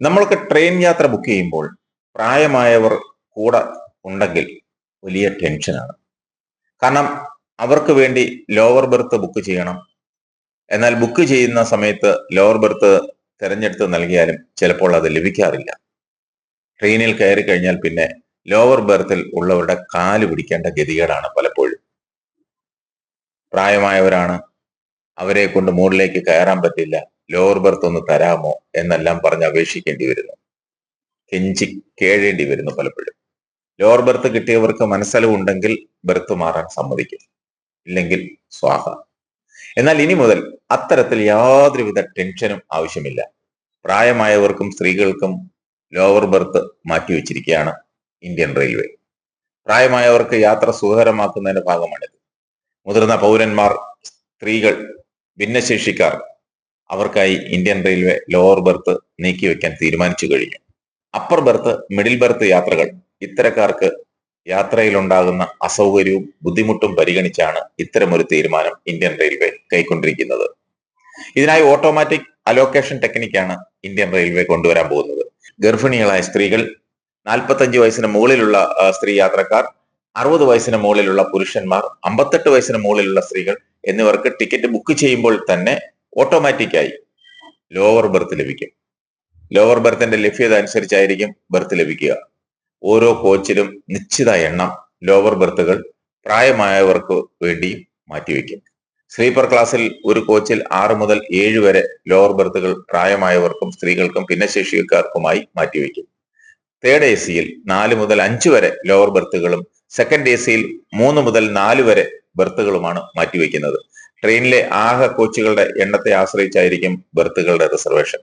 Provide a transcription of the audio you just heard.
നമ്മൾക്ക് ട്രെയിൻ യാത്ര ബുക്ക് ചെയ്യുമ്പോൾ പ്രായമായവർ കൂടെ ഉണ്ടെങ്കിൽ വലിയ ടെൻഷനാണ് കാരണം അവർക്ക് വേണ്ടി ലോവർ ബെർത്ത് ബുക്ക് ചെയ്യണം. എന്നാൽ ബുക്ക് ചെയ്യുന്ന സമയത്ത് ലോവർ ബെർത്ത് തിരഞ്ഞെടുത്ത് നൽകിയാലും ചിലപ്പോൾ അത് ലഭിക്കാറില്ല. ട്രെയിനിൽ കയറി കഴിഞ്ഞാൽ പിന്നെ ലോവർ ബെർത്തിൽ ഉള്ളവരുടെ കാൽ പിടിക്കേണ്ട ഗതികേടാണ് പലപ്പോഴും. പ്രായമായവരാണ്. അവരെ കൊണ്ട് മുകളിലേക്ക് കയറാൻ പറ്റില്ല. ലോവർ ബെർത്ത് ഒന്ന് തരാമോ എന്നെല്ലാം പറഞ്ഞ് അപേക്ഷിക്കേണ്ടി വരുന്നു. കെഞ്ചി കേഴേണ്ടി വരുന്നു പലപ്പോഴും. ലോവർ ബെർത്ത് കിട്ടിയവർക്ക് മനസ്സലവുണ്ടെങ്കിൽ ബെർത്ത് മാറാൻ സമ്മതിക്കും. ഇല്ലെങ്കിൽ സ്വാഹ. എന്നാൽ ഇനി മുതൽ അത്തരത്തിൽ യാതൊരുവിധ ടെൻഷനും ആവശ്യമില്ല. പ്രായമായവർക്കും സ്ത്രീകൾക്കും ലോവർ ബെർത്ത് മാറ്റിവെച്ചിരിക്കുകയാണ് ഇന്ത്യൻ റെയിൽവേ. പ്രായമായവർക്ക് യാത്ര സുഖകരമാക്കുന്നതിന്റെ ഭാഗമാണിത്. മുതിർന്ന പൗരന്മാർ സ്ത്രീകൾ ഭിന്നശേഷിക്കാർ അവർക്കായി ഇന്ത്യൻ റെയിൽവേ ലോവർ ബെർത്ത് നീക്കി നീക്കിവെക്കാൻ തീരുമാനിച്ചു കഴിഞ്ഞു. അപ്പർ ബെർത്ത് മിഡിൽ ബെർത്ത് യാത്രകൾ ഇത്തരക്കാർക്ക് യാത്രയിലുണ്ടാകുന്ന അസൗകര്യവും ബുദ്ധിമുട്ടും പരിഗണിച്ചാണ് ഇത്തരമൊരു തീരുമാനം ഇന്ത്യൻ റെയിൽവേ കൈക്കൊണ്ടിരിക്കുന്നത്. ഇതിനായി ഓട്ടോമാറ്റിക് അലോക്കേഷൻ ടെക്നിക്കാണ് ഇന്ത്യൻ റെയിൽവേ കൊണ്ടുവരാൻ പോകുന്നത്. ഗർഭിണികളായ സ്ത്രീകൾ നാൽപ്പത്തഞ്ച് വയസ്സിന് മുകളിലുള്ള സ്ത്രീ യാത്രക്കാർ അറുപത് വയസ്സിന് മുകളിലുള്ള പുരുഷന്മാർ അമ്പത്തെട്ട് വയസ്സിന് മുകളിലുള്ള സ്ത്രീകൾ എന്നിവർക്ക് ടിക്കറ്റ് ബുക്ക് ചെയ്യുമ്പോൾ തന്നെ ഓട്ടോമാറ്റിക്കായി. ലോവർ ബെർത്ത് ലഭിക്കും. ലോവർ ബെർത്തിന്റെ ലഭ്യത അനുസരിച്ചായിരിക്കും ബെർത്ത് ലഭിക്കുക. ഓരോ കോച്ചിലും നിശ്ചിത എണ്ണം ലോവർ ബെർത്തുകൾ പ്രായമായവർക്ക് വേണ്ടി മാറ്റിവെക്കും സ്ലീപ്പർ ക്ലാസ്സിൽ ഒരു കോച്ചിൽ ആറ് മുതൽ ഏഴ് വരെ ലോവർ ബെർത്തുകൾ പ്രായമായവർക്കും സ്ത്രീകൾക്കും ഭിന്നശേഷിക്കാർക്കുമായി മാറ്റിവെക്കും തേർഡ് എ സിയിൽ നാല് മുതൽ അഞ്ച് വരെ ലോവർ ബെർത്തുകളും സെക്കൻഡ് എ സിയിൽ മൂന്ന് മുതൽ നാല് വരെ ബെർത്തുകളുമാണ് മാറ്റിവെക്കുന്നത് ട്രെയിനിലെ ആകെ കോച്ചുകളുടെ എണ്ണത്തെ ആശ്രയിച്ചായിരിക്കും ബെർത്തുകളുടെ റിസർവേഷൻ.